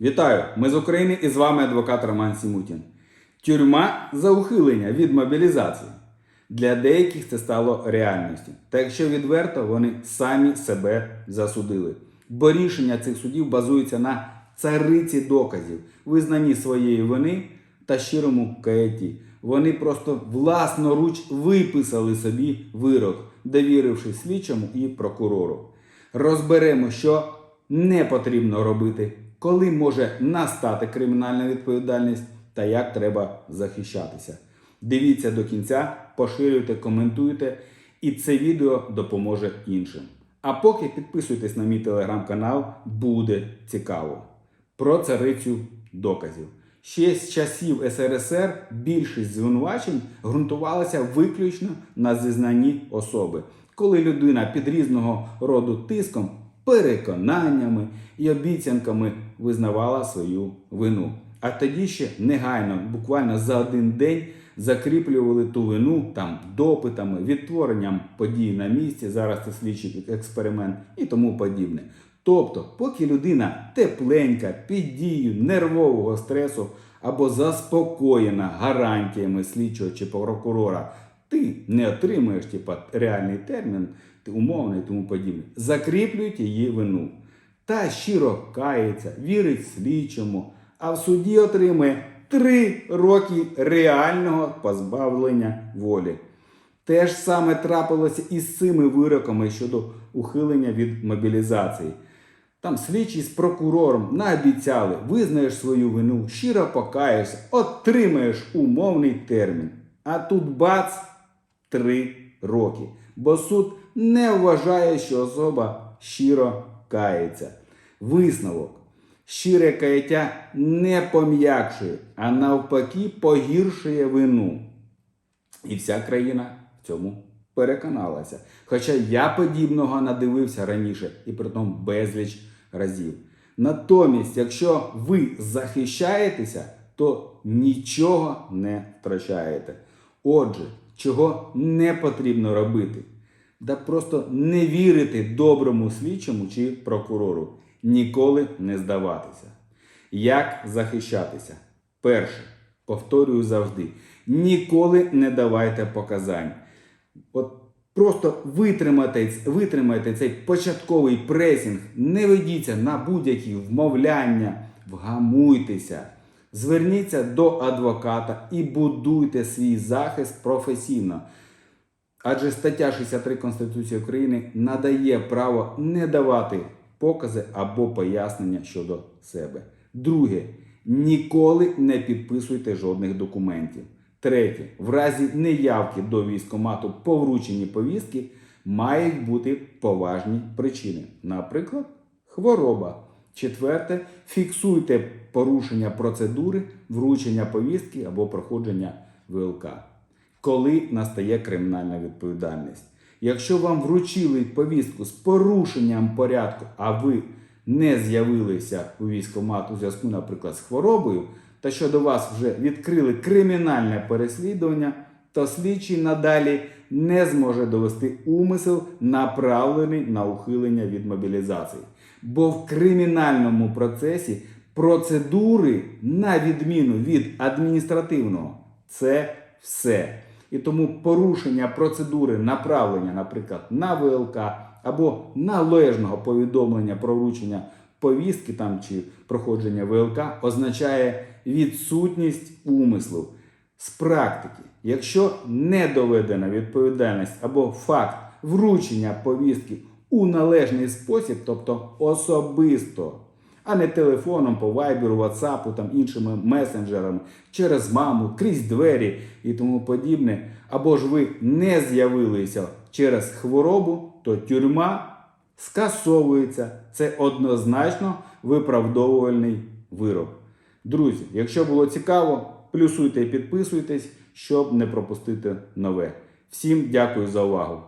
Вітаю! Ми з України і з вами адвокат Роман Сімутін. Тюрма за ухилення від мобілізації. Для деяких це стало реальністю. Та якщо відверто, вони самі себе засудили. Бо рішення цих судів базується на цариці доказів, визнанні своєї вини та щирому каятті. Вони просто власноруч виписали собі вирок, довіривши слідчому і прокурору. Розберемо, що не потрібно робити, коли може настати кримінальна відповідальність та як треба захищатися. Дивіться до кінця, поширюйте, коментуйте, і це відео допоможе іншим. А поки підписуйтесь на мій телеграм-канал, буде цікаво. Про царицю доказів. Ще з часів СРСР більшість звинувачень ґрунтувалася виключно на зізнанні особи, коли людина під різного роду тиском, переконаннями і обіцянками визнавала свою вину. А тоді ще негайно, буквально за один день, закріплювали ту вину там допитами, відтворенням подій на місці. Зараз це слідчий експеримент і тому подібне. Тобто, поки людина тепленька, під дією нервового стресу або заспокоєна гарантіями слідчого чи прокурора, ти не отримуєш типа, реальний термін, ти умовний і тому подібне, закріплюють її вину. Та щиро кається, вірить слідчому, а в суді отримує три роки реального позбавлення волі. Те ж саме трапилося і з цими вироками щодо ухилення від мобілізації. Там слідчі з прокурором наобіцяли, визнаєш свою вину, щиро покаєшся, отримаєш умовний термін. А тут бац три роки. Бо суд не вважає, що особа щиро кається. Висновок. Щире каяття не пом'якшує, а навпаки погіршує вину. І вся країна в цьому переконалася. Хоча я подібного надивився раніше і притом безліч разів. Натомість, якщо ви захищаєтеся, то нічого не втрачаєте. Отже, чого не потрібно робити? Да просто не вірити доброму слідчому чи прокурору. Ніколи не здаватися. Як захищатися? Перше, повторюю завжди: ніколи не давайте показань. От просто витримайте, витримайте цей початковий пресінг, не ведіться на будь-які вмовляння, вгамуйтеся. Зверніться до адвоката і будуйте свій захист професійно. Адже стаття 63 Конституції України надає право не давати покази або пояснення щодо себе. Друге, ніколи не підписуйте жодних документів. Третє, в разі неявки до військомату по врученні повістки мають бути поважні причини, наприклад, хвороба. Четверте, фіксуйте порушення процедури вручення повістки або проходження ВЛК. Коли настає кримінальна відповідальність. Якщо вам вручили повістку з порушенням порядку, а ви не з'явилися у військкомат у зв'язку, наприклад, з хворобою, та що до вас вже відкрили кримінальне переслідування, то слідчий надалі не зможе довести умисел, направлений на ухилення від мобілізації. Бо в кримінальному процесі процедури, на відміну від адміністративного, це все. І тому порушення процедури направлення, наприклад, на ВЛК або належного повідомлення про вручення повістки там чи проходження ВЛК означає відсутність умислу. З практики, якщо не доведена відповідальність або факт вручення повістки у належний спосіб, тобто особисто, а не телефоном по вайберу, ватсапу, там іншими месенджерами, через маму, крізь двері і тому подібне, або ж ви не з'явилися через хворобу, то тюрма скасовується. Це однозначно виправдовувальний вирок. Друзі, якщо було цікаво, плюсуйте і підписуйтесь, щоб не пропустити нове. Всім дякую за увагу!